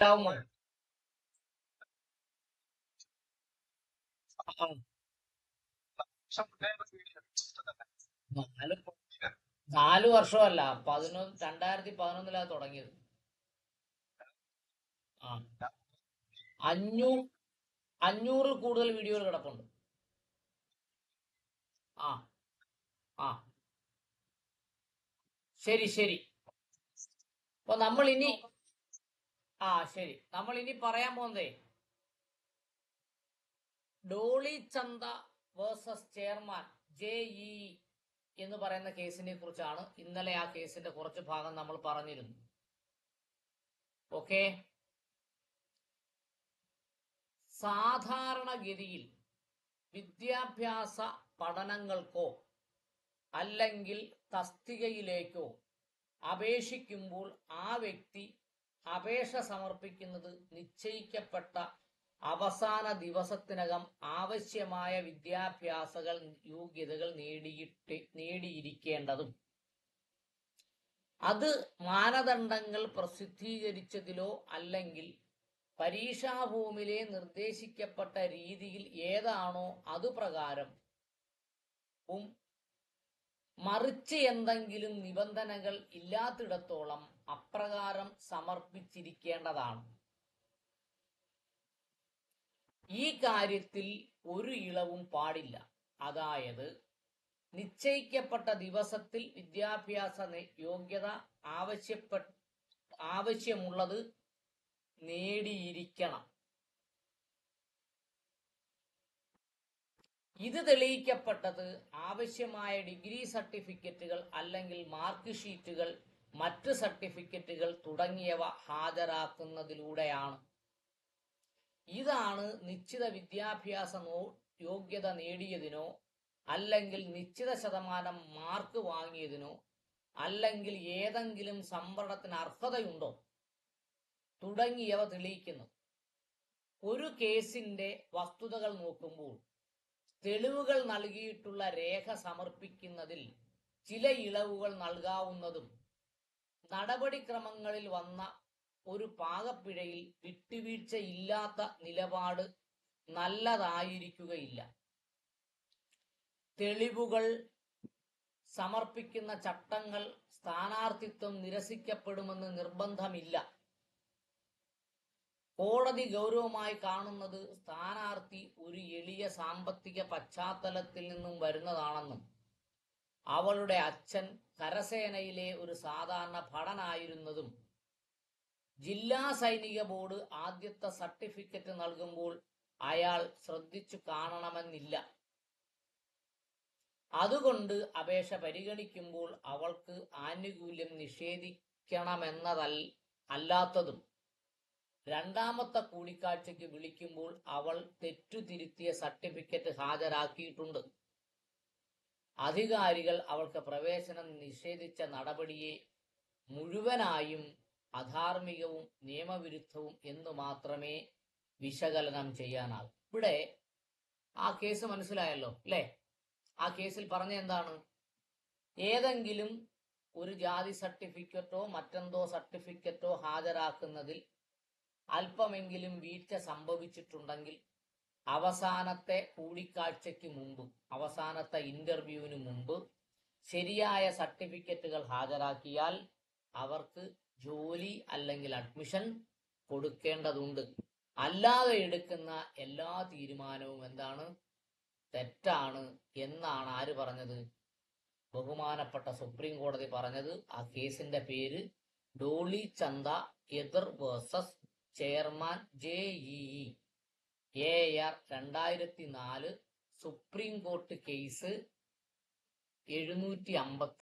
ഉണ്ടാവുമോ mà നാല് നാല് വർഷമല്ല പതിനൊന്ന് രണ്ടായിരത്തി പതിനൊന്നിലാ തുടങ്ങിയത്. ആ. അഞ്ഞൂറ് അഞ്ഞൂറിൽ കൂടുതൽ വീഡിയോകൾ കിടപ്പുണ്ട്. ആ. ആ. ശരി ശരി. അപ്പൊ നമ്മൾ ഇനി ആ ശരി. നമ്മൾ ഇനി പറയാൻ പോകുന്നതേ ഡോളി ചന്ത വേഴ്സസ് ചെയർമാൻ ജെ ഇ എന്ന് പറയുന്ന കേസിനെ കുറിച്ചാണ് ഇന്നലെ ആ കേസിന്റെ കുറച്ച് ഭാഗം നമ്മൾ പറഞ്ഞിരുന്നു ഓക്കെ? സാധാരണഗതിയിൽ വിദ്യാഭ്യാസ പഠനങ്ങൾക്കോ അല്ലെങ്കിൽ തസ്തികയിലേക്കോ അപേക്ഷിക്കുമ്പോൾ ആ വ്യക്തി അപേക്ഷ സമർപ്പിക്കുന്നത് നിശ്ചയിക്കപ്പെട്ട അവസാന ദിവസത്തിനകം ആവശ്യമായ വിദ്യാഭ്യാസകൾ യോഗ്യതകൾ നേടിയിട്ട് നേടിയിരിക്കേണ്ടതും. അത് മാനദണ്ഡങ്ങൾ പ്രസിദ്ധീകരിച്ചതിലോ അല്ലെങ്കിൽ പരീക്ഷാഭൂമിലെ നിർദ്ദേശിക്കപ്പെട്ട രീതിയിൽ ഏതാണോ അതുപ്രകാരം മറിച്ച് എന്തെങ്കിലും നിബന്ധനകൾ ഇല്ലാത്തിടത്തോളം അപ്രകാരം സമർപ്പിച്ചിരിക്കേണ്ടതാണ്. ഈ കാര്യത്തിൽ ഒരു ഇളവും പാടില്ല. അതായത് നിശ്ചയിക്കപ്പെട്ട ദിവസത്തിൽ വിദ്യാഭ്യാസ യോഗ്യത ആവശ്യപ്പെട്ട ആവശ്യമുള്ളത് നേടിയിരിക്കണം. ഇത് തെളിയിക്കപ്പെട്ടത് ആവശ്യമായ ഡിഗ്രി സർട്ടിഫിക്കറ്റുകൾ അല്ലെങ്കിൽ മാർക്ക് ഷീറ്റുകൾ മറ്റ് സർട്ടിഫിക്കറ്റുകൾ തുടങ്ങിയവ ഹാജരാക്കുന്നതിലൂടെയാണ്. ഇതാണ് നിശ്ചിത വിദ്യാഭ്യാസ യോഗ്യത നേടിയതിനോ അല്ലെങ്കിൽ നിശ്ചിത ശതമാനം മാർക്ക് വാങ്ങിയതിനോ അല്ലെങ്കിൽ ഏതെങ്കിലും സംവരണത്തിന് അർഹതയുണ്ടോ തുടങ്ങിയവ തെളിയിക്കുന്നു. ഒരു കേസിന്റെ വസ്തുതകൾ നോക്കുമ്പോൾ തെളിവുകൾ നൽകിയിട്ടുള്ള രേഖ സമർപ്പിക്കുന്നതിൽ ചില ഇളവുകൾ നൽകാവുന്നതും നടപടിക്രമങ്ങളിൽ വന്ന ഒരു പാകപ്പിഴയിൽ വിട്ടുവീഴ്ചയില്ലാത്ത നിലപാട് നല്ലതായിരിക്കുകയില്ല. തെളിവുകൾ സമർപ്പിക്കുന്ന ചട്ടങ്ങൾ സ്ഥാനാർത്ഥിത്വം നിരസിക്കപ്പെടുമെന്ന് നിർബന്ധമില്ല. കോടതി ഗൗരവമായി കാണുന്നത് സ്ഥാനാർത്ഥി ഒരു എളിയ സാമ്പത്തിക പശ്ചാത്തലത്തിൽ നിന്നും വരുന്നതാണെന്നും അവളുടെ അച്ഛൻ കരസേനയിലെ ഒരു സാധാരണ ഭടനായിരുന്നതും ജില്ലാ സൈനിക ബോർഡ് ആദ്യത്തെ സർട്ടിഫിക്കറ്റ് നൽകുമ്പോൾ അയാൾ ശ്രദ്ധിച്ചു കാണണമെന്നില്ല. അതുകൊണ്ട് അപേക്ഷ പരിഗണിക്കുമ്പോൾ അവൾക്ക് ആനുകൂല്യം നിഷേധിക്കണമെന്നതൽ അല്ലാത്തതും രണ്ടാമത്തെ കൂടിക്കാഴ്ചയ്ക്ക് വിളിക്കുമ്പോൾ അവൾ തെറ്റുതിരുത്തിയ സർട്ടിഫിക്കറ്റ് ഹാജരാക്കിയിട്ടുണ്ട്. അധികാരികൾ അവൾക്ക് പ്രവേശനം നിഷേധിച്ച നടപടിയെ മുഴുവനായും അധാർമികവും നിയമവിരുദ്ധവും എന്ന് മാത്രമേ വിശകലനം ചെയ്യാനാകൂ ഇവിടെ ആ കേസ് മനസ്സിലായല്ലോ അല്ലേ? ആ കേസിൽ പറഞ്ഞ എന്താണ്? ഏതെങ്കിലും ഒരു ജാതി സർട്ടിഫിക്കറ്റോ മറ്റെന്തോ സർട്ടിഫിക്കറ്റോ ഹാജരാക്കുന്നതിൽ അല്പമെങ്കിലും വീഴ്ച സംഭവിച്ചിട്ടുണ്ടെങ്കിൽ അവസാനത്തെ കൂടിക്കാഴ്ചയ്ക്ക് മുമ്പ് അവസാനത്തെ ഇന്റർവ്യൂവിന് മുമ്പ് ശരിയായ സർട്ടിഫിക്കറ്റുകൾ ഹാജരാക്കിയാൽ അവർക്ക് ജോലി അല്ലെങ്കിൽ അഡ്മിഷൻ കൊടുക്കേണ്ടതുണ്ട്. അല്ലാതെ എടുക്കുന്ന എല്ലാ തീരുമാനവും എന്താണ്? തെറ്റാണ് എന്നാണ് ആര് പറഞ്ഞത്? ബഹുമാനപ്പെട്ട സുപ്രീം കോടതി പറഞ്ഞത്. ആ കേസിന്റെ പേര് ഡോളി ചന്ദ എതിർ versus chairman J E A R രണ്ടായിരത്തി നാല് സുപ്രീം കോർട്ട് കേസ് എഴുന്നൂറ്റി അമ്പത്തി